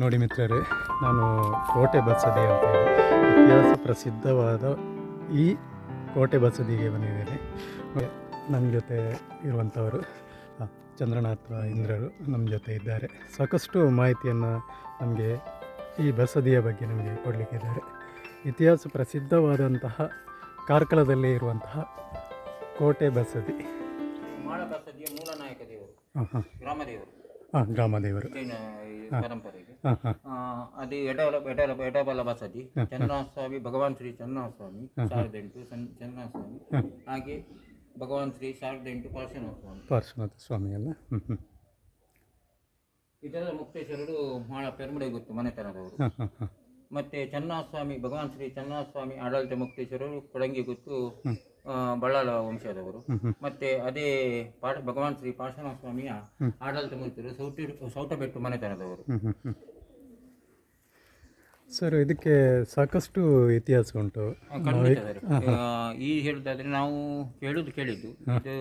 ನೋಡಿ ಮಿತ್ರರೇ ನಾನು ಕೋಟೆ ಬಸದಿ ಅಂತ ಹೇಳಿ ಇತಿಹಾಸ ಪ್ರಸಿದ್ಧವಾದ ಈ ಕೋಟೆ ಬಸದಿಗೆ ಬಂದಿದ್ದೇನೆ. ನಮ್ಮ ಜೊತೆ ಇರುವಂಥವರು ಚಂದ್ರನಾಥ ಇಂದ್ರರು ನಮ್ಮ ಜೊತೆ ಇದ್ದಾರೆ. ಸಾಕಷ್ಟು ಮಾಹಿತಿಯನ್ನು ನಮಗೆ ಈ ಬಸದಿಯ ಬಗ್ಗೆ ನಮಗೆ ಕೊಡಲಿಕ್ಕಿದ್ದಾರೆ. ಇತಿಹಾಸ ಪ್ರಸಿದ್ಧವಾದಂತಹ ಕಾರ್ಕಳದಲ್ಲಿ ಇರುವಂತಹ ಕೋಟೆ ಬಸದಿ. ಮಾಳ ಬಸದಿಯ ಮೂಲ ನಾಯಕ ದೇವರು ಹಾಂ ಹಾಂ ಗ್ರಾಮದೇವರು. ಹಾಂ ಗ್ರಾಮದೇವರು. ಜೈನ ಆ, ಎಡಬಲ ಬಸದಿ ಚಂದ್ರನಾಥ ಸ್ವಾಮಿ ಭಗವಾನ್ ಶ್ರೀ ಚಂದ್ರನಾಥ ಸ್ವಾಮಿ ಸಾವಿರದ ಎಂಟು ಸಂ- ಹಾಗೆ ಭಗವಾನ್ ಶ್ರೀ ಸಾವಿರದ ಎಂಟು ಪಾರ್ಶ್ವನಾಥ ಸ್ವಾಮಿ ಪಾರ್ಶ್ವನಾಥ ಸ್ವಾಮಿ ಅಲ್ಲ ಇದೆಲ್ಲ ಮುಕ್ತೇಶ್ವರರು ಬಹಳ ಪೆರ್ಮಡೆ ಗೊತ್ತು ಮನೆತನದವರು. ಮತ್ತೆ ಚನ್ನನಾಥ ಸ್ವಾಮಿ ಭಗವಾನ್ ಶ್ರೀ ಚನ್ನನಾಥ ಸ್ವಾಮಿ ಆಡಳಿತ ಮುಕ್ತೇಶ್ವರರು ಕೊಡಂಗಿ ಗೊತ್ತು ಬಳ್ಳಾಲ ಬಳ್ಳಾಳ ವಂಶದವರು ಮತ್ತೆ ಅದೇ ಪಾಠ ಭಗವಾನ್ ಶ್ರೀ ಪಾರ್ಶ್ವನಾಥ ಸ್ವಾಮಿಯ ಆಡಳಿತ ಮುಕ್ತರು ಸೌಟಿ ಸೌಟಬೆಟ್ಟು ಮನೆತನದವರು. ಸರ್ ಇದಕ್ಕೆ ಸಾಕಷ್ಟು ಇತಿಹಾಸ ಉಂಟು. ಆ, ಖಂಡಿತ ಸರ್. ಈ ಹೇಳುದಾದ್ರೆ ನಾವು ಕೇಳುದು ಕೇಳಿದ್ದು ಇದು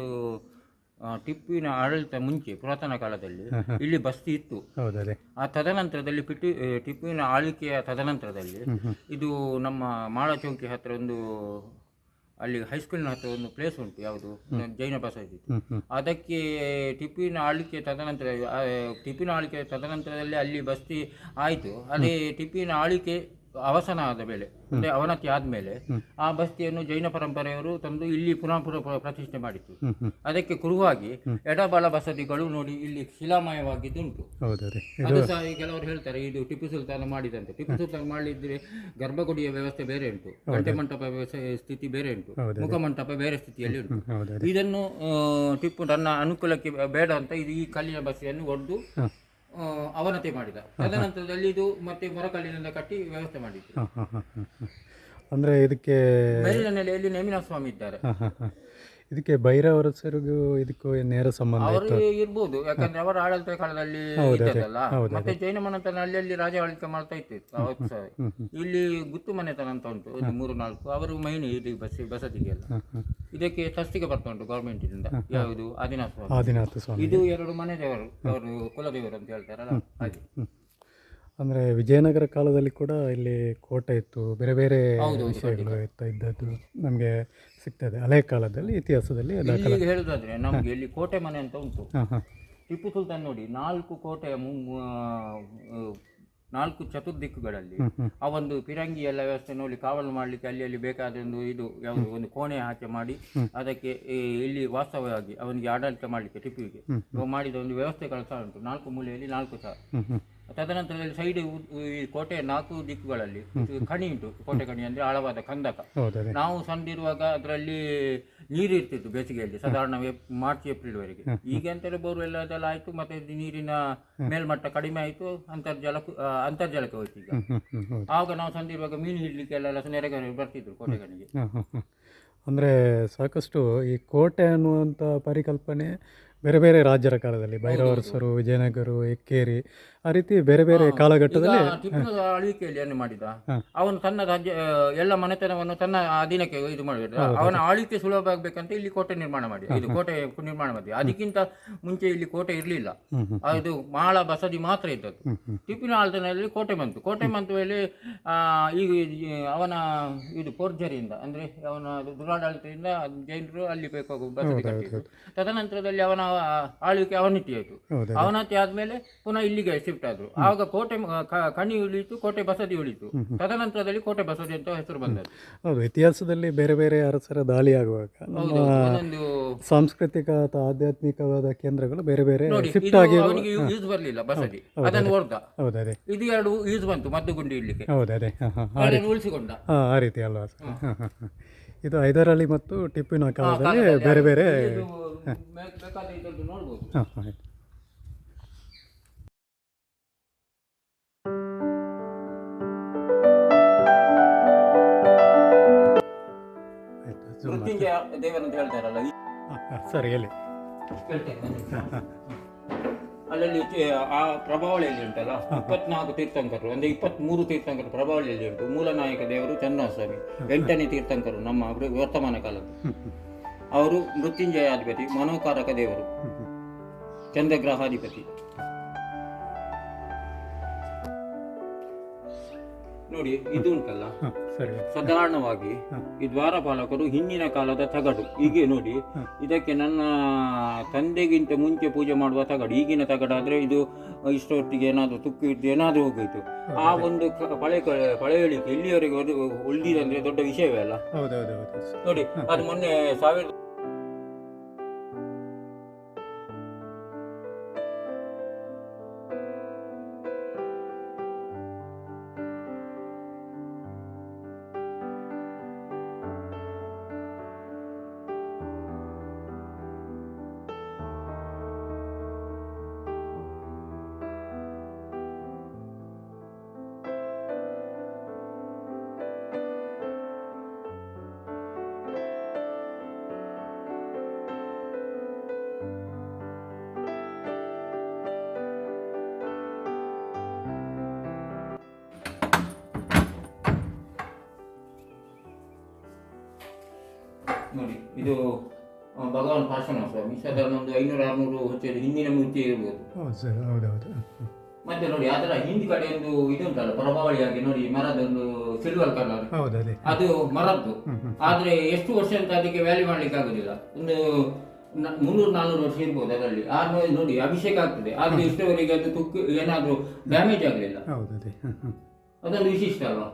ಟಿಪ್ಪಿನ ಟಿಪ್ಪುವಿನ ಆಡಳಿತ ಮುಂಚೆ ಪುರಾತನ ಕಾಲದಲ್ಲಿ ಇಲ್ಲಿ ಬಸ್ತಿ ಇತ್ತು. ಆ ತದನಂತರದಲ್ಲಿ ಪಿಟಿ ಟಿಪ್ಪಿನ ಟಿಪ್ಪುವಿನ ಆಳ್ವಿಕೆಯ ತದನಂತರದಲ್ಲಿ ಇದು ನಮ್ಮ ಮಾಳಚೌಕಿ ಹತ್ರ ಒಂದು ಅಲ್ಲಿ ಹೈಸ್ಕೂಲಿನ ಹತ್ರ ಒಂದು ಪ್ಲೇಸ್ ಉಂಟು ಯಾವುದು? ಜೈನ ಬಸದಿ ಅದಕ್ಕೆ ಟಿಪ್ಪಿನ ಆಳ್ವಿಕೆ ತದನಂತರ ಟಿಪ್ಪಿನ ಆಳ್ವಿಕೆ ತದನಂತರದಲ್ಲಿ ಅಲ್ಲಿ ಬಸ್ತಿ ಆಯಿತು. ಅದೇ ಟಿಪ್ಪಿನ ಆಳ್ವಿಕೆ ಅವಸಾನ ಆದ ಮೇಲೆ ಅಂದರೆ ಅವನತಿ ಆದಮೇಲೆ ಆ ಬಸ್ತಿಯನ್ನು ಜೈನ ಪರಂಪರೆಯವರು ತಂದು ಇಲ್ಲಿ ಪುನಃ ಪುನಃ ಪ್ರತಿಷ್ಠೆ ಮಾಡಿತು ಅದಕ್ಕೆ ಕುರುವಾಗಿ ಎಡಬಲ ಬಸದಿಗಳು ನೋಡಿ ಇಲ್ಲಿ ಶಿಲಾಮಯವಾಗಿದ್ದುಂಟು. ಅದು ಸಹ ಕೆಲವರು ಹೇಳ್ತಾರೆ ಇದು ಟಿಪ್ಪು ಸುಲ್ತಾನ ಮಾಡಿದಂತೆ. ಟಿಪ್ಪು ಸುಲ್ತಾನ ಮಾಡಿದ್ರೆ ಗರ್ಭಗುಡಿಯ ವ್ಯವಸ್ಥೆ ಬೇರೆ ಉಂಟು. ಗಂಟೆ ಮಂಟಪ ಸ್ಥಿತಿ ಬೇರೆ ಉಂಟು. ಮುಖಮಂಟಪ ಬೇರೆ ಸ್ಥಿತಿಯಲ್ಲಿ ಉಂಟು. ಇದನ್ನು ಟಿಪ್ಪು ನನ್ನ ಅನುಕೂಲಕ್ಕೆ ಬೇಡ ಅಂತ ಇದು ಈ ಕಲ್ಲಿನ ಬಸ್ಸಿಯನ್ನು ಒಡೆದು ಅವನತಿ ಮಾಡಿದ. ತದನಂತರದಲ್ಲಿ ಇದು ಮತ್ತೆ ಮೊರಕಲ್ಲಿನಿಂದ ಕಟ್ಟಿ ವ್ಯವಸ್ಥೆ ಮಾಡಿದ್ದು. ಅಂದ್ರೆ ಹಾಂ ಹಾಂ ಹಾಂ ಹಾಂ ಅಂದರೆ ಇದಕ್ಕೆ ಮೇಲಿನ ನೆಲೆಯಲ್ಲಿ ನೇಮಿನ ಸ್ವಾಮಿ ಇದ್ದಾರೆ. ಹಾಂ ಹಾಂ ಹಾಂ ಇದಕ್ಕೆ ಭೈರವರಸರಿಗೂ ಇದಕ್ಕೂ ನೇರ ಸಂಬಂಧ ಅವರು ಇತ್ತು ಇರ್ಬೋದು. ಯಾಕಂದ್ರೆ ಅವರ ಆಡಳಿತ ಕಾಲದಲ್ಲಿ ಇದ್ದದಲ್ಲ ಮತ್ತೆ ಜೈನ ಮನೆತನ ಅಲ್ಲಿ ಅಲ್ಲಿ ರಾಜ ಆಳ್ವಿಕೆ ಮಾಡ್ತಾ ಇತ್ತು. ಅವತ್ತು ಸಹ. ಇಲ್ಲಿ ಗುತ್ತು ಮನೆತನ ಅಂತ ಉಂಟು. ಒಂದು ಮೂರು ನಾಲ್ಕು. ಅವರು ಮೈನ್ ಇಲ್ಲಿ ಬಸ್ ಬಸದಿಗೆಲ್ಲ. ಎಲ್ಲ ಹಾಂ ಇದಕ್ಕೆ ತಸ್ತಿಗೆ ಬರ್ತಾ ಉಂಟು ಗೌರ್ಮೆಂಟ್ ಇಂದ ಯಾವುದು? ಆದಿನಾಥ ಸ್ವಾಮಿ. ಆದಿನಾಥ ಸ್ವಾಮಿ. ಇದು ಎರಡು ಮನೆ ದೇವರು. ಅವರು ಕುಲದೇವರು ಅಂತ ಹೇಳ್ತಾರಲ್ಲ ಹಾಗೆ. ಅಂದ್ರೆ ವಿಜಯನಗರ ಕಾಲದಲ್ಲಿ ಕೂಡ ಇಲ್ಲಿ ಕೋಟೆ ಇತ್ತು. ಬೇರೆ ಬೇರೆ ವಿಷಯಗಳು ಇರ್ತಾ ಇದ್ದದ್ದು. ನಮಗೆ ಸಿಗ್ತದೆ. ಹಳೆ ಕಾಲದಲ್ಲಿ ಇತಿಹಾಸದಲ್ಲಿ ದಾಖಲೆ ಈಗ ಹೇಳುದಾದ್ರೆ ನಮ್ಗೆ ಇಲ್ಲಿ ಕೋಟೆ ಮನೆ ಅಂತ ಉಂಟು. ಹಾಂ ಹಾಂ. ಟಿಪ್ಪು ಸುಲ್ತಾನ್ ನೋಡಿ ನಾಲ್ಕು ಕೋಟೆಯ ಮು- ಮು- ನಾಲ್ಕು ಚತುರ್ದಿಕ್ಕುಗಳಲ್ಲಿ ಆ ಒಂದು ಫಿರಂಗಿ ಎಲ್ಲ ವ್ಯವಸ್ಥೆ ನೋಡಿ ಕಾವಲು ಮಾಡಲಿಕ್ಕೆ ಅಲ್ಲಿ ಅಲ್ಲಿ ಬೇಕಾದ ಒಂದು ಇದು ಯಾವುದು ಒಂದು ಕೋಣೆ ಆಚೆ ಮಾಡಿ ಅದಕ್ಕೆ ಈ ಇಲ್ಲಿ ವಾಸ್ತವವಾಗಿ ಅವನಿಗೆ ಆಡಳಿತ ಮಾಡಲಿಕ್ಕೆ ಟಿಪ್ಪುವಿಗೆ. ಅವ ಮಾಡಿದ ಒಂದು ವ್ಯವಸ್ಥೆಗಳು ಸಹ ಉಂಟು. ನಾಲ್ಕು ಮೂಲೆಯಲ್ಲಿ ನಾಲ್ಕು ಸಹ. ಹ್ಞೂ ಹ್ಞೂ ತದನಂತರದಲ್ಲಿ ಸೈಡ್ ಈ ಕೋಟೆ ನಾಲ್ಕು ದಿಕ್ಕುಗಳಲ್ಲಿ ಖಣಿ ಕಣಿ ಉಂಟು ಕೋಟೆ ಖಣಿ ಅಂದ್ರೆ ಆಳವಾದ ಕಂದಕ ನಾವು ಸಂದಿರುವಾಗ ಅದರಲ್ಲಿ ನೀರು ಇರ್ತಿತ್ತು ಬೇಸಿಗೆಯಲ್ಲಿ ಸಾಧಾರಣ ಮಾರ್ಚ್ ಏಪ್ರಿಲ್ ವರೆಗೆ. ಈಗ ಅಂತಾರೆ ಬೋರ್ವೆಲ್ ಅದೆಲ್ಲ ಆಯ್ತು ಮತ್ತೆ ನೀರಿನ ಮೇಲ್ಮಟ್ಟ ಕಡಿಮೆ ಆಯ್ತು ಅಂತರ್ಜಲ ಅಂತರ್ಜಲಕ್ಕೆ ಹೋಯ್ತು ಈಗ. ಆವಾಗ ನಾವು ಸಂದಿರುವಾಗ ಮೀನು ಹಿಡ್ಲಿಕ್ಕೆಲ್ಲ ನೆರೆಗರ ಬರ್ತಿದ್ರು ಕೋಟೆ ಕಣಿಗೆ ಅಂದರೆ ಸಾಕಷ್ಟು ಈ ಕೋಟೆ ಅನ್ನುವಂತ ಪರಿಕಲ್ಪನೆ ಬೇರೆ ಬೇರೆ ರಾಜ್ಯರ ಕಾಲದಲ್ಲಿ ಭೈರವರಸರು ವಿಜಯನಗರ ಎಕ್ಕೇರಿ ಆ ರೀತಿ ಬೇರೆ ಬೇರೆ ಕಾಲಘಟ್ಟದಲ್ಲಿ ಈಗ ಆಳ್ವಿಕೆಯಲ್ಲಿ ಏನು ಮಾಡಿದ? ಅವನು ತನ್ನ ರಾಜ್ಯ ಎಲ್ಲ ಮನೆತನವನ್ನು ತನ್ನ ಅಧೀನಕ್ಕೆ ಇದು ಮಾಡಿದ. ಅವನ ಆಳ್ವಿಕೆ ಸುಲಭ ಆಗ್ಬೇಕಂತ ಇಲ್ಲಿ ಕೋಟೆ ನಿರ್ಮಾಣ ಮಾಡಿ ಇದು ಕೋಟೆ ನಿರ್ಮಾಣ ಮಾಡಿ ಅದಕ್ಕಿಂತ ಮುಂಚೆ ಇಲ್ಲಿ ಕೋಟೆ ಇರಲಿಲ್ಲ. ಅದು ಮಾಳ ಬಸದಿ ಮಾತ್ರ ಇದ್ದದ್ದು. ಟಿಪ್ಪಿನ ಆಳ್ತನದಲ್ಲಿ ಕೋಟೆ ಬಂತು. ಕೋಟೆ ಬಂತು ಈಗ ಈ ಅವನ ಇದು ಪೋರ್ಜರಿಯಿಂದ ಅಂದ್ರೆ ಅವನ ದುರಾಡಳಿತದಿಂದ ಜೈನರು ಅಲ್ಲಿ ಬೇಕಾಗುವ ಬಸದಿ ಕಟ್ಟಿದ್ರು ತದನಂತರದಲ್ಲಿ ಅವನ ಆಳ್ವಿಕೆ ಅವನತಿ ಆಯಿತು. ಅವನತಿ ಆದ್ಮೇಲೆ ಪುನಃ ಇಲ್ಲಿಗೆ ಶಿಫ್ಟ್ ಆದ್ರು. ಆವಾಗ ಕೋಟೆ ಕಣಿ ಉಳಿತು ಕೋಟೆ ಬಸದಿ ಉಳಿತು ತದನಂತರದಲ್ಲಿ ಕೋಟೆ ಬಸದಿ ಅಂತ ಹೆಸರು ಬಂದದ್ದು. ಹೌದು ಇತಿಹಾಸದಲ್ಲಿ ಬೇರೆ ಬೇರೆ ಅರಸರ ದಾಳಿ ಆಗುವಾಗ ಒಂದೊಂದು ಸಾಂಸ್ಕೃತಿಕ ಅಥವಾ ಆಧ್ಯಾತ್ಮಿಕವಾದ ಕೇಂದ್ರಗಳು ಬೇರೆ ಬೇರೆ ಶಿಫ್ಟ್ ಆಗಿ ಅವನಿಗೆ ಯೂಸ್ ಬರಲಿಲ್ಲ ಬಸದಿ. ಅದನ್ನು ಹೊರಗ ಹೌದು ಅದೇ. ಇದು ಎರಡು ಯೂಸ್ ಬಂತು ಮದ್ದುಗುಂಡಿ ಇಡ್ಲಿಕ್ಕೆ. ಹೌದು ಉಳಿಸಿಕೊಂಡ. ಆ ರೀತಿ ಅಲ್ವಾ? ಇದು ಹೈದರಾಲಿ ಮತ್ತು ಟಿಪ್ಪಿನ ಕಾಲದಲ್ಲಿ ಬೇರೆ ಬೇರೆ ಹಾಂ. ಹಾಂ ದೇವರಂತ ಹೇಳ್ತಾರಲ್ಲ ಸರಿ ಹೇಳಿ. ಅಲ್ಲಲ್ಲಿ ಆ ಪ್ರಭಾವಳಿಯಲ್ಲಿ ಉಂಟಲ್ಲ? ಇಪ್ಪತ್ನಾಲ್ಕು ತೀರ್ಥಂಕರು ಅಂದ್ರೆ ಇಪ್ಪತ್ಮೂರು ತೀರ್ಥಂಕರು ಪ್ರಭಾವಳಿಯಲ್ಲಿ ಉಂಟು. ಮೂಲನಾಯಕ ದೇವರು ಚನ್ನಸ್ವಾಮಿ ಎಂಟನೇ ತೀರ್ಥಂಕರು ನಮ್ಮ ವರ್ತಮಾನ ಕಾಲದ ಅವರು ಮೃತ್ಯುಂಜಯಾಧಿಪತಿ ಮನೋಕಾರಕ ದೇವರು. ಚಂದ್ರಗ್ರಹಾಧಿಪತಿ. ನೋಡಿ ಇದು ಉಂಟಲ್ಲ? ಸಾಧಾರಣವಾಗಿ ಈ ದ್ವಾರಪಾಲಕರು ಹಿಂದಿನ ಕಾಲದ ತಗಡು. ಹೀಗೆ ನೋಡಿ ಇದಕ್ಕೆ ನನ್ನ ತಂದೆಗಿಂತ ಮುಂಚೆ ಪೂಜೆ ಮಾಡುವ ತಗಡು ಈಗಿನ ತಗಡಾದ್ರೆ ಇದು ಇಷ್ಟೊತ್ತಿಗೆ ಏನಾದ್ರು ತುಕ್ಕು ಇದ್ದು ಏನಾದ್ರೂ ಹೋಗಿತ್ತು ಆ ಒಂದು ಪಳೆ ಪಳೆಯಳಿಕೆ ಇಲ್ಲಿಯವರೆಗೆ ಉಳಿದಿದೆ ಅಂದ್ರೆ ದೊಡ್ಡ ವಿಷಯವೇ ಅಲ್ಲ? ನೋಡಿ ಅದು ಮೊನ್ನೆ ಸಾವಿರದ ನೋಡಿ ಇದು ಭಗವಾನ್ ಪಾರ್ಶ್ವನಾಥ ಸ್ವಾಮಿ ಸಾಧಾರಣ ಒಂದು ಐನೂರು ಆರುನೂರು ವರ್ಷದ ಹಿಂದಿನ ಮೂರ್ತಿ ಇರ್ಬೋದು. ಹೌದು ಸರ್ ಹೌದೌದು ಹ್ಮ್. ಮತ್ತೆ ನೋಡಿ ಅದರ ಹಿಂದಿ ಕಡೆ ಒಂದು ಇದು ಉಂಟಲ್ಲ ಪ್ರಭಾವಳಿಯಾಗಿ ನೋಡಿ ಮರದೊಂದು ಸಿಲ್ವರ್ ಕಲರ್ ಅದು. ಮರದ್ದು. ಆದ್ರೆ ಎಷ್ಟು ವರ್ಷ ಅಂತ ಅದಕ್ಕೆ ವ್ಯಾಲ್ಯೂ ಮಾಡ್ಲಿಕ್ಕೆ ಆಗುದಿಲ್ಲ. ಒಂದು ಮುನ್ನೂರು ನಾನ್ನೂರು ವರ್ಷ ಇರ್ಬೋದು ಅದರಲ್ಲಿ. ಆ ನೋಡಿ ಅಭಿಷೇಕ ಆಗ್ತದೆ. ಆದ್ರೆ ಇಷ್ಟವರೆಗೆ ಅದು ತುಕ್ಕು ಏನಾದ್ರೂ ಡ್ಯಾಮೇಜ್ ಆಗಲಿಲ್ಲ. ಅದೊಂದು ವಿಶಿಷ್ಟ ಅಲ್ವಾ?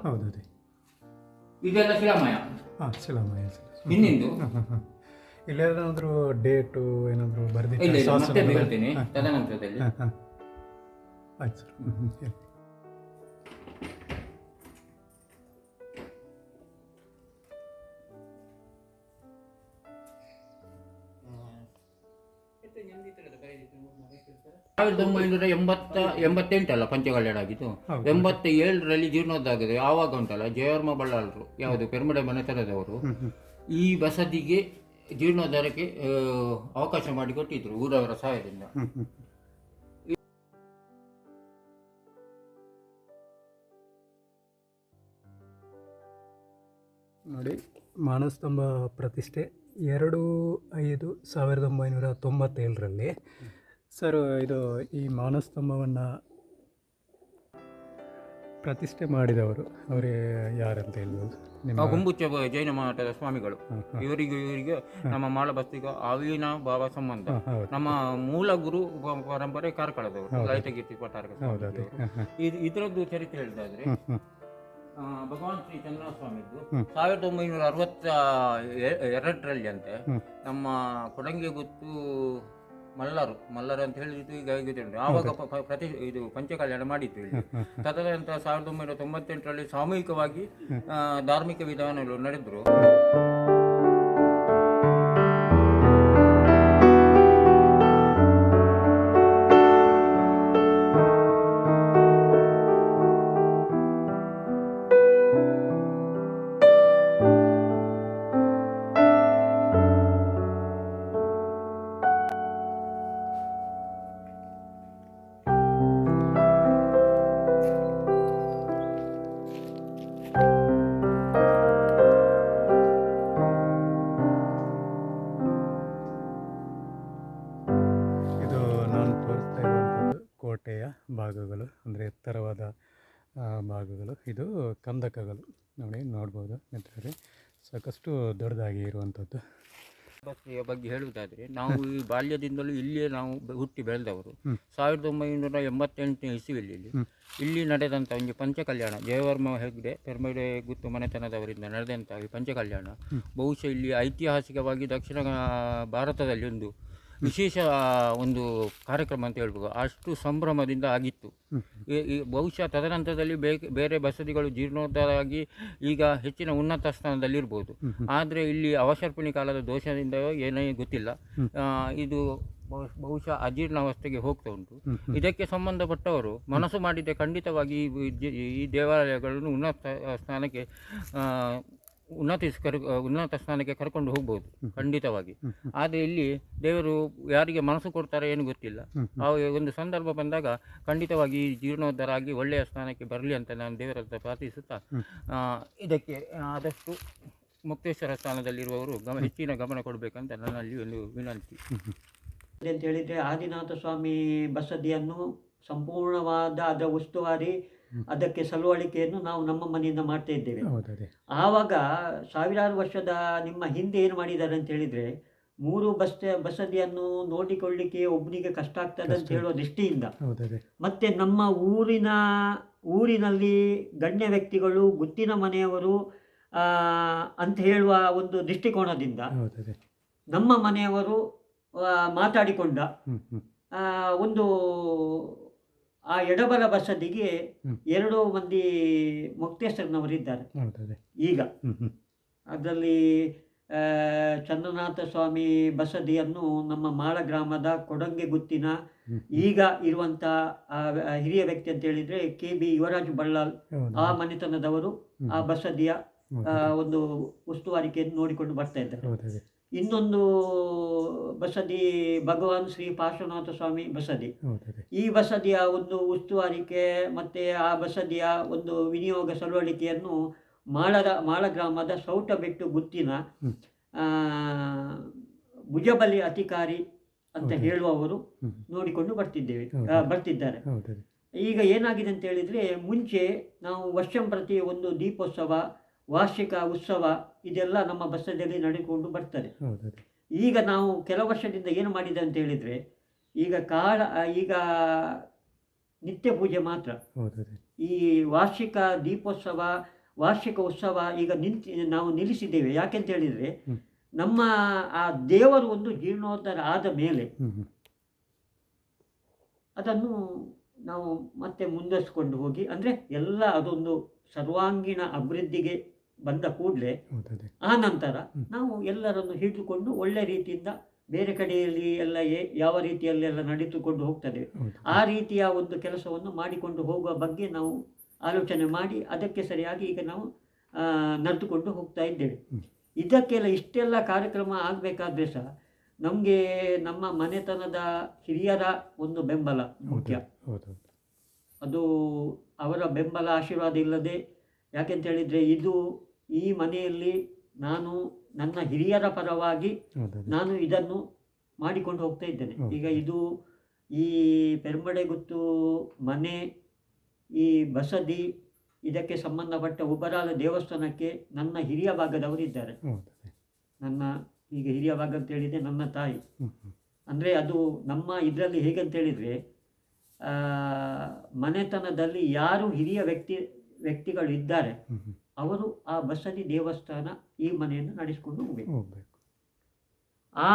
ಇದೆಲ್ಲ ಶಿಲಾಮಯ ಶಿಲಾಮಯ. ಹಿಂದಿಂದು ಇಲ್ಲ ಏನಾದರೂ ಡೇಟು ಏನಾದರೂ ಇಲ್ಲ ಇಲ್ಲ ಮತ್ತೆ ಹೇಳ್ತೀನಿ ತದನಂತರದಲ್ಲಿ. ಆಯ್ತು ಸರ್. ಸಾವಿರದ ಒಂಬೈನೂರ ಎಂಬತ್ತ ಎಂಬತ್ತೆಂಟಲ್ಲ ಪಂಚಕಲ್ಯಾಣ ಆಗಿದ್ದು? ಹೌದು. ಎಂಬತ್ತ ಏಳರಲ್ಲಿ ಜೀರ್ಣೋದ್ಧಾಗಿದೆ ಆವಾಗ ಉಂಟಲ್ಲ ಜಯವರ್ಮ ಬಳ್ಳಾಳರು ಯಾವುದು ಪೆರ್ಮಡೆ ಮನೆತನದವರು ಈ ಬಸದಿಗೆ ಜೀರ್ಣೋದ್ಧಾರಕ್ಕೆ ಅವಕಾಶ ಮಾಡಿಕೊಟ್ಟಿದ್ರು ಊರವರ ಸಹಾಯದಿಂದ. ನೋಡಿ ಮಾನಸ್ತಂಭ ಪ್ರತಿಷ್ಠೆ ಎರಡು ಐದು ಸಾವಿರದ ಒಂಬೈನೂರ ತೊಂಬತ್ತೇಳರಲ್ಲಿ. ಸರ್ ಇದು ಈ ಮಾನಸ್ತಂಭವನ್ನು ಪ್ರತಿಷ್ಠೆ ಮಾಡಿದವರು ಅವರೇ ಯಾರಂತ ಹೇಳ್ಬೋದು? ನಿಮ್ಮ ಗುಂಬುಚ್ಚ ಜೈನ ಮಠದ ಸ್ವಾಮಿಗಳು. ಇವರಿಗೆ ಇವರಿಗೆ ನಮ್ಮ ಮಾಳಬಸ್ತಿಗ ಅವಿನ ಭಾವ ಸಂಬಂಧ. ನಮ್ಮ ಮೂಲ ಗುರು ಪರಂಪರೆ ಕಾರ್ಕಳದವರು. ಲಲಿತಗೀರ್ತಿ ಇದು ಇದರದ್ದು ಚರಿತ್ರೆ ಹೇಳಿದಾದ್ರೆ ಭಗವಾನ್ ಶ್ರೀ ಚಂದ್ರಸ್ವಾಮಿದ್ದು ಸ್ವಾಮಿಗಳು ಸಾವಿರದ ಒಂಬೈನೂರ ಅರವತ್ತ ಎರಡರಲ್ಲಿ ಅಂತೆ ನಮ್ಮ ಕೊಡಂಗಿ ಗೊತ್ತು ಮಲ್ಲರು ಮಲ್ಲರು ಅಂತ ಹೇಳಿದ್ದು ಈಗ ಗೊತ್ತುಂಟು ಆವಾಗ ಪ- ಪ- ಪ್ರತಿ ಇದು ಪಂಚಕಲ್ಯಾಣ ಮಾಡಿತ್ತು ಇಲ್ಲಿ. ತದನಂತರ ಸಾವಿರದ ಒಂಬೈನೂರ ತೊಂಬತ್ತೆಂಟರಲ್ಲಿ ಸಾಮೂಹಿಕವಾಗಿ ಆ, ಧಾರ್ಮಿಕ ವಿಧಾನಗಳು ನಡೆದ್ರು. ಸಾಕಷ್ಟು ದೊಡ್ಡದಾಗಿ ಇರುವಂಥದ್ದು ಭಕ್ತಿಯ ಬಗ್ಗೆ ಹೇಳುವುದಾದ್ರೆ ನಾವು ಈ ಬಾಲ್ಯದಿಂದಲೂ ಇಲ್ಲಿಯೇ ನಾವು ಬೆ- ಹುಟ್ಟಿ ಬೆಳೆದವರು. ಸಾವಿರದ ಒಂಬೈನೂರ ಎಂಬತ್ತೆಂಟನೇ ಇಸುವಿಲ್ಲಿ ಇಲ್ಲಿ. ಇಲ್ಲಿ ನಡೆದಂಥ ಒಂದು ಪಂಚಕಲ್ಯಾಣ ಜಯವರ್ಮ ಹೆಗ್ಡೆ ಪೆರ್ಮಡೆ ಗುತ್ತು ಮನೆತನದವರಿಂದ ನಡೆದಂಥ ಈ ಪಂಚಕಲ್ಯಾಣ. ಬಹುಶಃ ಇಲ್ಲಿ ಐತಿಹಾಸಿಕವಾಗಿ ದಕ್ಷಿಣ ಆ, ಭಾರತದಲ್ಲಿ ಒಂದು ವಿಶೇಷ ಒಂದು ಕಾರ್ಯಕ್ರಮ ಅಂತ ಹೇಳ್ಬೋದು ಅಷ್ಟು ಸಂಭ್ರಮದಿಂದ ಆಗಿತ್ತು. ಬಹುಶಃ ತದನಂತರದಲ್ಲಿ ಬೇ- ಬೇರೆ ಬಸದಿಗಳು ಜೀರ್ಣೋದ್ಧಾರ ಆಗಿ ಈಗ ಹೆಚ್ಚಿನ ಉನ್ನತ ಸ್ಥಾನದಲ್ಲಿರ್ಬೋದು. ಆದರೆ ಇಲ್ಲಿ ಅವಸರ್ಪಣಿ ಕಾಲದ ದೋಷದಿಂದ ಏನೇ ಗೊತ್ತಿಲ್ಲ. ಇದು ಬಹು- ಬಹುಶಃ ಅಜೀರ್ಣಾವಸ್ಥೆಗೆ ಹೋಗ್ತಾ ಉಂಟು. ಇದಕ್ಕೆ ಸಂಬಂಧಪಟ್ಟವರು ಮನಸ್ಸು ಮಾಡಿದ್ದೆ ಖಂಡಿತವಾಗಿ ಈ ದೇವಾಲಯಗಳನ್ನು ಉನ್ನತ ಸ್ಥಾನಕ್ಕೆ ಕರ್ ಉನ್ನತ ಸ್ಥಾನಕ್ಕೆ ಕರ್ಕೊಂಡು ಹೋಗ್ಬೋದು ಖಂಡಿತವಾಗಿ. ಆದರೆ ಇಲ್ಲಿ ದೇವರು ಯಾರಿಗೆ ಮನಸ್ಸು ಕೊಡ್ತಾರೆ ಏನು ಗೊತ್ತಿಲ್ಲ. ಆ ಒಂದು ಸಂದರ್ಭ ಬಂದಾಗ ಖಂಡಿತವಾಗಿ ಈ ಜೀರ್ಣೋದ್ಧಾರ ಆಗಿ ಒಳ್ಳೆಯ ಸ್ಥಾನಕ್ಕೆ ಬರಲಿ ಅಂತ ನಾನು ದೇವರ ಹತ್ರ ಪ್ರಾರ್ಥಿಸುತ್ತಾ ಇದಕ್ಕೆ ಆದಷ್ಟು ಮುಕ್ತೇಶ್ವರ ಸ್ಥಾನದಲ್ಲಿರುವವರು ಗಮ ಹೆಚ್ಚಿನ ಗಮನ ಕೊಡಬೇಕಂತ ನನ್ನಲ್ಲಿ ಒಂದು ವಿನಂತಿ. ಅಂತ ಹೇಳಿದರೆ ಆದಿನಾಥ ಸ್ವಾಮಿ ಬಸದಿಯನ್ನು ಸಂಪೂರ್ಣವಾದ ಅದರ ಉಸ್ತುವಾರಿ. ಅದಕ್ಕೆ ಸಲುವಳಿಕೆಯನ್ನು ನಾವು ನಮ್ಮ ಮನೆಯಿಂದ ಮಾಡ್ತಾ ಇದ್ದೇವೆ. ಆವಾಗ ಸಾವಿರಾರು ವರ್ಷದ ನಿಮ್ಮ ಹಿಂದೆ ಏನು ಮಾಡಿದ್ದಾರೆ ಅಂತ ಹೇಳಿದರೆ ಮೂರು ಬಸ್ ಬಸದಿಯನ್ನು ನೋಡಿಕೊಳ್ಳಿಕ್ಕೆ ಒಬ್ಬನಿಗೆ ಕಷ್ಟ ಆಗ್ತದೆ ಅಂತ. ಹೇಳುವ ದೃಷ್ಟಿಯಿಂದ ಮತ್ತೆ ನಮ್ಮ ಊರಿನ ಊರಿನಲ್ಲಿ ಗಣ್ಯ ವ್ಯಕ್ತಿಗಳು ಗುತ್ತಿನ ಮನೆಯವರು ಅಂತ ಹೇಳುವ ಒಂದು ದೃಷ್ಟಿಕೋನದಿಂದ ನಮ್ಮ ಮನೆಯವರು ಮಾತಾಡಿಕೊಂಡ ಒಂದು ಆ ಎಡಬಲ ಬಸದಿಗೆ ಎರಡು ಮಂದಿ ಮುಕ್ತೇಶ್ವರನವರಿದ್ದಾರೆ. ಈಗ ಅದರಲ್ಲಿ ಚಂದ್ರನಾಥ ಸ್ವಾಮಿ ಬಸದಿಯನ್ನು ನಮ್ಮ ಮಾಳ ಗ್ರಾಮದ ಕೊಡಂಗೆ ಗುತ್ತಿನ ಈಗ ಇರುವಂಥ ಆ, ಹಿರಿಯ ವ್ಯಕ್ತಿ ಅಂತ ಹೇಳಿದ್ರೆ ಕೆ ಬಿ ಯುವರಾಜ್ ಬಳ್ಳಾಲ್. ಆ ಮನೆತನದವರು ಆ ಬಸದಿಯ ಒಂದು ಉಸ್ತುವಾರಿಕೆಯನ್ನು ನೋಡಿಕೊಂಡು ಬರ್ತಾ ಇದ್ದಾರೆ. ಇನ್ನೊಂದು ಬಸದಿ ಭಗವಾನ್ ಶ್ರೀ ಪಾರ್ಶ್ವನಾಥ ಸ್ವಾಮಿ ಬಸದಿ. ಈ ಬಸದಿಯ ಒಂದು ಉಸ್ತುವಾರಿಕೆ ಮತ್ತು ಆ ಬಸದಿಯ ಒಂದು ವಿನಿಯೋಗ ಸಲುವಳಿಕೆಯನ್ನು ಮಾಳದ ಮಾಳ ಗ್ರಾಮದ ಸೌಟಬೆಟ್ಟು ಗುತ್ತಿನ. ಭುಜಬಲಿ ಅಧಿಕಾರಿ ಅಂತ. ಹೇಳುವವರು ನೋಡಿಕೊಂಡು ಬರ್ತಿದ್ದೇವೆ ಬರ್ತಿದ್ದಾರೆ. ಈಗ ಏನಾಗಿದೆ ಅಂತ ಹೇಳಿದರೆ ಮುಂಚೆ ನಾವು ವರ್ಷಂಪ್ರತಿ ಒಂದು ದೀಪೋತ್ಸವ ವಾರ್ಷಿಕ ಉತ್ಸವ ಇದೆಲ್ಲ ನಮ್ಮ ಬಸ್ಸದಲ್ಲಿ ನಡೆದುಕೊಂಡು ಬರ್ತದೆ. ಈಗ ನಾವು ಕೆಲವು ವರ್ಷದಿಂದ ಏನು ಮಾಡಿದೆ ಅಂತ ಹೇಳಿದರೆ ಈಗ ಕಾಳ ಈಗ ನಿತ್ಯ ಪೂಜೆ ಮಾತ್ರ. ಈ ವಾರ್ಷಿಕ ದೀಪೋತ್ಸವ ವಾರ್ಷಿಕ ಉತ್ಸವ ಈಗ ನಿಂತಿ ನಾವು ನಿಲ್ಲಿಸಿದ್ದೇವೆ. ಯಾಕೆಂತ ಹೇಳಿದರೆ. ನಮ್ಮ ಆ ದೇವರು ಒಂದು ಜೀರ್ಣೋದ್ಧಾರ ಆದ ಮೇಲೆ ಅದನ್ನು ನಾವು ಮತ್ತೆ ಮುಂದುವರಿಸ್ಕೊಂಡು ಹೋಗಿ ಅಂದರೆ ಎಲ್ಲ ಅದೊಂದು ಸರ್ವಾಂಗೀಣ ಅಭಿವೃದ್ಧಿಗೆ ಬಂದ ಕೂಡಲೇ ಆ ನಂತರ ನಾವು ಎಲ್ಲರನ್ನು ಹಿಡಿದುಕೊಂಡು ಒಳ್ಳೆ ರೀತಿಯಿಂದ ಬೇರೆ ಕಡೆಯಲ್ಲಿ ಎಲ್ಲ ಯಾವ ರೀತಿಯಲ್ಲೆಲ್ಲ ನಡೆದುಕೊಂಡು ಹೋಗ್ತದೆ. ಆ ರೀತಿಯ ಒಂದು ಕೆಲಸವನ್ನು ಮಾಡಿಕೊಂಡು ಹೋಗುವ ಬಗ್ಗೆ ನಾವು ಆಲೋಚನೆ ಮಾಡಿ ಅದಕ್ಕೆ ಸರಿಯಾಗಿ ಈಗ ನಾವು ನಡೆದುಕೊಂಡು ಹೋಗ್ತಾ ಇದ್ದೇವೆ. ಇದಕ್ಕೆಲ್ಲ ಇಷ್ಟೆಲ್ಲ ಕಾರ್ಯಕ್ರಮ ಆಗಬೇಕಾದ್ರೆ ಸಹ ನಮಗೆ ನಮ್ಮ ಮನೆತನದ ಹಿರಿಯರ ಒಂದು ಬೆಂಬಲ ಮುಖ್ಯ. ಅದು ಅವರ ಬೆಂಬಲ ಆಶೀರ್ವಾದ ಇಲ್ಲದೆ ಯಾಕೆಂತ ಹೇಳಿದರೆ ಇದು ಈ ಮನೆಯಲ್ಲಿ ನಾನು ನನ್ನ ಹಿರಿಯರ ಪರವಾಗಿ ನಾನು ಇದನ್ನು ಮಾಡಿಕೊಂಡು ಹೋಗ್ತಾ ಇದ್ದೇನೆ. ಈಗ ಇದು ಈ ಪೆರ್ಮಡೆಗುತ್ತು ಮನೆ ಈ ಬಸದಿ ಇದಕ್ಕೆ ಸಂಬಂಧಪಟ್ಟ ಉಬರಾಲ ದೇವಸ್ಥಾನಕ್ಕೆ ನನ್ನ ಹಿರಿಯ ಭಾಗದವರು ಇದ್ದಾರೆ. ನನ್ನ ಈಗ ಹಿರಿಯ ಭಾಗ ಅಂತ ಹೇಳಿದರೆ ನನ್ನ ತಾಯಿ. ಅಂದರೆ ಅದು ನಮ್ಮ ಇದರಲ್ಲಿ ಹೇಗೆ ಅಂತ ಹೇಳಿದರೆ ಮನೆತನದಲ್ಲಿ ಯಾರು ಹಿರಿಯ ವ್ಯಕ್ತಿ ವ್ಯಕ್ತಿಗಳು ಇದ್ದಾರೆ ಅವರು ಆ ಬಸದಿ ದೇವಸ್ಥಾನ ಈ ಮನೆಯನ್ನು ನಡೆಸಿಕೊಂಡು ಹೋಗಬೇಕು. ಹೋಗ್ಬೇಕು. ಆ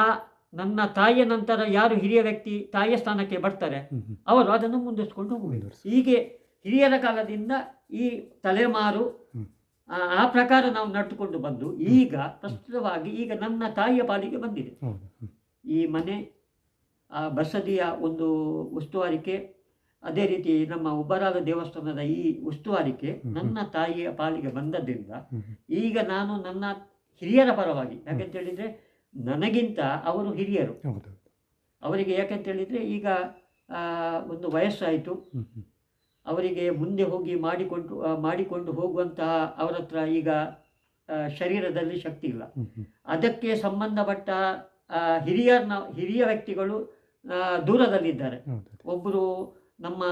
ನನ್ನ ತಾಯಿಯ ನಂತರ ಯಾರು ಹಿರಿಯ ವ್ಯಕ್ತಿ ತಾಯಿಯ ಸ್ಥಾನಕ್ಕೆ ಬರ್ತಾರೆ ಅವರು ಅದನ್ನು ಮುಂದುವರಿಸಿಕೊಂಡು ಹೋಗಬೇಕು. ಹೀಗೆ ಹಿರಿಯರ ಕಾಲದಿಂದ ಈ ತಲೆಮಾರು ಆ ಆ ಪ್ರಕಾರ ನಾವು ನಡೆದುಕೊಂಡು ಬಂದು ಈಗ ಪ್ರಸ್ತುತವಾಗಿ ಈಗ ನನ್ನ ತಾಯಿಯ ಪಾಲಿಗೆ ಬಂದಿದೆ. ಈ ಮನೆ ಆ ಬಸದಿಯ ಒಂದು ಉಸ್ತುವಾರಿಕೆ ಅದೇ ರೀತಿ ನಮ್ಮ ಉಬ್ಬರಾದ ದೇವಸ್ಥಾನದ ಈ ಉಸ್ತುವಾರಿಕೆ ನನ್ನ ತಾಯಿಯ ಪಾಲಿಗೆ ಹ್ಮ್ ಈಗ ನಾನು ನನ್ನ ಹಿರಿಯರ ಪರವಾಗಿ ಯಾಕೆಂತ ಹೇಳಿದ್ರೆ ನನಗಿಂತ ಅವರು ಹಿರಿಯರು. ಅವರಿಗೆ ಯಾಕೆಂತ ಹೇಳಿದ್ರೆ ಈಗ ಒಂದು ವಯಸ್ಸಾಯಿತು. ಅವರಿಗೆ ಮುಂದೆ ಹೋಗಿ ಮಾಡಿಕೊಂಡು ಮಾಡಿಕೊಂಡು ಹೋಗುವಂತಹ ಅವರ ಹತ್ರ ಈಗ ಶರೀರದಲ್ಲಿ ಶಕ್ತಿ ಇಲ್ಲ. ಅದಕ್ಕೆ ಸಂಬಂಧಪಟ್ಟ ಆ, ಹಿರಿಯರ್ನ ಹಿರಿಯ ವ್ಯಕ್ತಿಗಳು ದೂರದಲ್ಲಿದ್ದಾರೆ. ಒಬ್ಬರು ನಮ್ಮ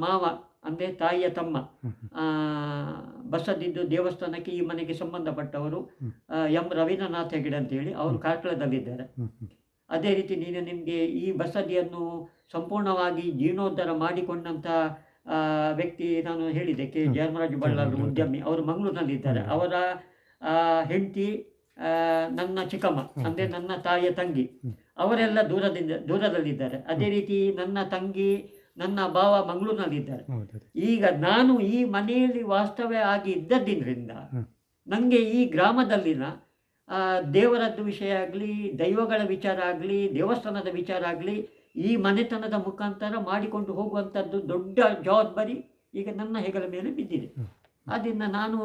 ಮಾವ ಅಂದರೆ ತಾಯಿಯ ತಮ್ಮ ಬಸದಿದ್ದು ದೇವಸ್ಥಾನಕ್ಕೆ ಈ ಮನೆಗೆ ಸಂಬಂಧಪಟ್ಟವರು ಎಂ ರವೀಂದ್ರನಾಥ ಹೆಗಡೆ ಅಂತೇಳಿ ಅವರು ಕಾರ್ಕಳದಲ್ಲಿದ್ದಾರೆ ಅದೇ ರೀತಿ ನೀನು ನಿಮಗೆ ಈ ಬಸದಿಯನ್ನು ಸಂಪೂರ್ಣವಾಗಿ ಜೀರ್ಣೋದ್ಧಾರ ಮಾಡಿಕೊಂಡಂಥ ವ್ಯಕ್ತಿ ನಾನು ಹೇಳಿದೆ ಕೆ. ಜಯಮರಾಜ್ ಬಳ್ಳಾರ್. ಉದ್ಯಮಿ ಅವರು ಮಂಗಳೂರಿನಲ್ಲಿದ್ದಾರೆ. ಅವರ ಹೆಂಡತಿ ಆ, ನನ್ನ ಚಿಕ್ಕಮ್ಮ. ಅಂದರೆ ನನ್ನ ತಾಯಿಯ ತಂಗಿ ಅವರೆಲ್ಲ ದೂರದಿಂದ ದೂರದಲ್ಲಿದ್ದಾರೆ ಅದೇ ರೀತಿ ನನ್ನ ತಂಗಿ ನನ್ನ ಭಾವ ಮಂಗಳೂರಿನಲ್ಲಿದ್ದಾರೆ. ಈಗ ನಾನು ಈ ಮನೆಯಲ್ಲಿ ವಾಸ್ತವ್ಯ ಆಗಿ ಇದ್ದದ್ರಿಂದ ಹ್ಮ್. ನನಗೆ ಈ ಗ್ರಾಮದಲ್ಲಿನ ದೇವರದ್ದು ವಿಷಯ ಆಗಲಿ ದೈವಗಳ ವಿಚಾರ ಆಗಲಿ ದೇವಸ್ಥಾನದ ವಿಚಾರ ಆಗಲಿ ಈ ಮನೆತನದ ಮುಖಾಂತರ ಮಾಡಿಕೊಂಡು ಹೋಗುವಂಥದ್ದು ದೊಡ್ಡ ಜವಾಬ್ದಾರಿ ಈಗ ನನ್ನ ಹೆಗಲ ಮೇಲೆ ಬಿದ್ದಿದೆ. ಅದರಿಂದ ಆದ್ದರಿಂದ ನಾನು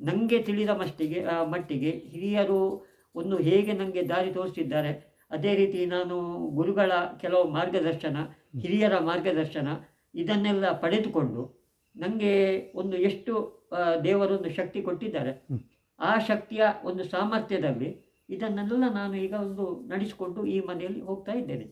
ನನಗೆ ತಿಳಿದ ಮಟ್ಟಿಗೆ ಮಟ್ಟಿಗೆ ಹಿರಿಯರು ಒಂದು ಹೇಗೆ ನನಗೆ ದಾರಿ ತೋರಿಸ್ತಿದ್ದಾರೆ ಅದೇ ರೀತಿ ನಾನು ಗುರುಗಳ ಕೆಲವು ಮಾರ್ಗದರ್ಶನ ಹಿರಿಯರ ಮಾರ್ಗದರ್ಶನ ಇದನ್ನೆಲ್ಲ ಪಡೆದುಕೊಂಡು ನನಗೆ ಒಂದು ಎಷ್ಟು ದೇವರೊಂದು ಶಕ್ತಿ ಕೊಟ್ಟಿದ್ದಾರೆ. ಆ ಶಕ್ತಿಯ ಒಂದು ಸಾಮರ್ಥ್ಯದಲ್ಲಿ ಇದನ್ನೆಲ್ಲ ನಾನು ಈಗ ಒಂದು ನಡೆಸಿಕೊಂಡು ಈ ಮನೆಯಲ್ಲಿ ಹೋಗ್ತಾ ಇದ್ದೇನೆ.